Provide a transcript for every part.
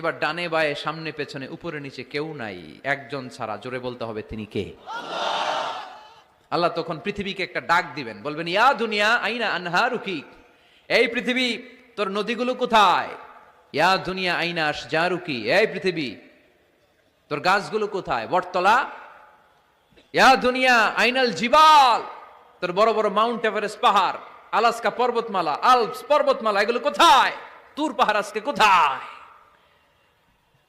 এবার ডানে বায়ে, সামনে পেছনে, উপরে নিচে কেউ নাই। একজন ছাড়া, জোরে বলতে হবে তিনি কে? আল্লাহ তখন পৃথিবীকে একটা ডাক দিবেন। বলবেন, ইয়া দুনিয়া, আইনা আনহা রুকি এই পৃথিবী, তোর নদীগুলো কোথায়? ইয়া দুনিয়া, আইনা যা রুকি এই পৃথিবী, তোর গাছগুলো কোথায়? বটতলা? ইয়া দুনিয়া, আইনাল জিবাল? তোর বড় বড় মাউন্ট এভারেস্ট পাহাড়, আলাস্কা পর্বতমালা, আলপস পর্বতমালা, এগুলো কোথায়? তুর পাহাড় আজকে কোথায়?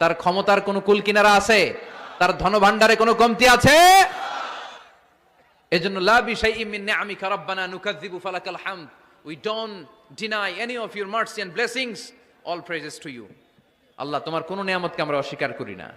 তার ক্ষমতার কোনো কুল কিনারা আছে? তার ধনভাণ্ডারে কোনো কমতি আছে? এজন্য, লা বিশাইইম মিন নিআমিকা রাব্বানা নুকাযযিবু ফালাকাল we don't deny any of your mercy and blessings all praises to you আল্লাহ, তোমার কোনো নিয়ামতকে আমরা অস্বীকার করি না।